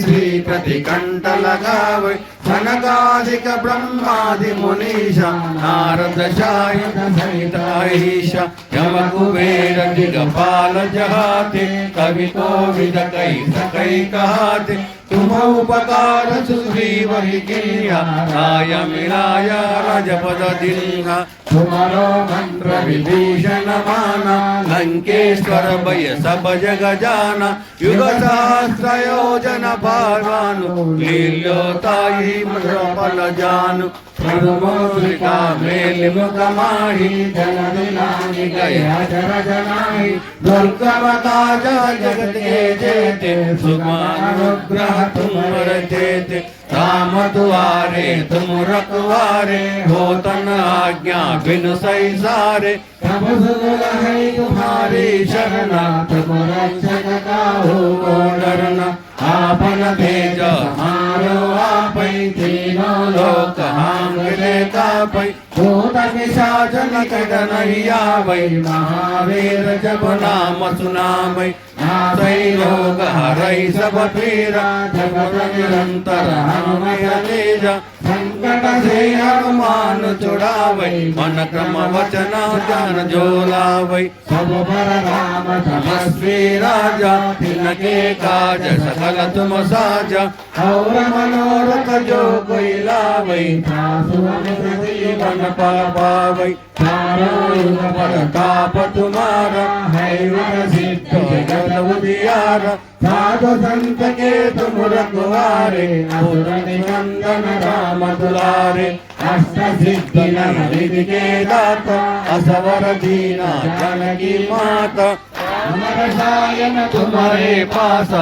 श्रीप्रतिकण्ठलगावै। सनकादिक ब्रह्मादिमुनीश नारदशाय सहितायीश यमकुबेर दिगपाल जहाते कवितो विदकै सकैकहाते। तुम उपकार सुग्रीव ही किया राय मिलाया राजपद दिन्हा तुम्हारो मंत्र विभीषण माना लंकेश्वर भय सब जग जाना युग सहस्र योजन पार्वानु लील्योताई मृपल जानु प्रभुमौलिका मेल मुखमाही जन दिनानि गया जर जनाहि दुर्गमता जगत के जेते सुमानुग्रह तुम रचेते राम दुआरे तुम रखवारे हो तन आज्ञा बिन सही सारे। तब सुन है तुम्हारी शरणा तुम रक्षक का हो डरना आपन तेज हारो आपै तीनों लोक हांगले कापै भूत पिशाचन कट नहीं आवै महावीर जब नाम सुनामै। नासै रोग हरै सब पीरा जगत निरंतर हनुमय तेजा संकट से हनुमान छुड़ावै मन क्रम वचन ज्ञान जो लावै सब पर राम तमस्वी राजा तिनके काज सकल तुम साजा और मनोरथ जो कोई लावै सासु जीवन पावै चारों युग पर ताप तुम्हारा है वर सिद्ध जगत రఘువార సాధు సంత కేతుము రఘువారే అసుర నిబంధన రామదులారే అష్ట సిద్ధిన హరిదికే దాత అసవర దీన జనకి మాత అమర సాయన తుమరే పాస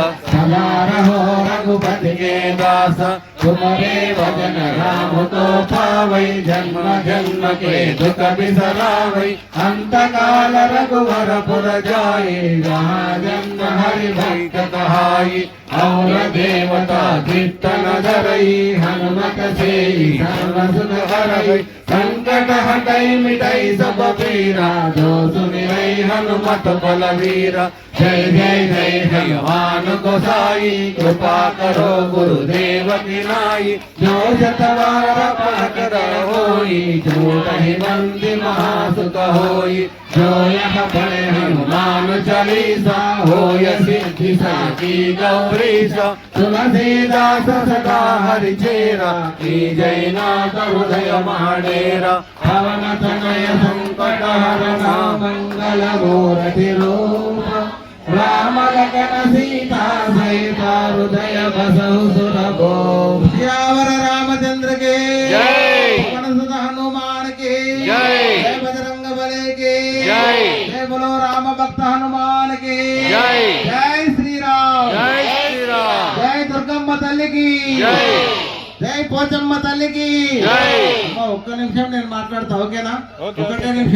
सायन तुम्हारे पास सवार हो रघुपति के दास तुम्हारे वचन राम को पावै जन्म जन्म के दुख बिसरावै अंत काल रघुवर पुर जाए जहाँ जन्म हरि भक्त कहाई और देवता कीर्तन धरई हनुमत से सर्व सुख हरई संकट हटई मिटई सब पीरा जो सुनिरई हनुमत बलवीरा जय जय जय हनुमान गोसाई कृपा करो गुरुदेव की नाई। जो शतवार पाठ होई जो कही बंदी महासुख होई। जो यह पढ़े हनुमान चालीसा होय, सिद्धि की गौरीसा। तुलसीदास सदा हरि चेरा, की जय नाथ हृदय महाडेरा पवन तनय संकट हरना मंगल मूर्ति रूप జగన సీతా సైత హృదయ బసౌ సురభో శ్యావర రామచంద్ర కే మనసుద హనుమాన్ కే జై. జయ కే రామ భక్త హనుమాన్ జై శ్రీరామ్ జై శ్రీరామ్. జై దుర్గమ్మ తల్లికి జై. జై పోచమ్మ తల్లికి. ఒక్క నిమిషం నేను మాట్లాడతా ఓకేనా? ఒకటే నిమిషం.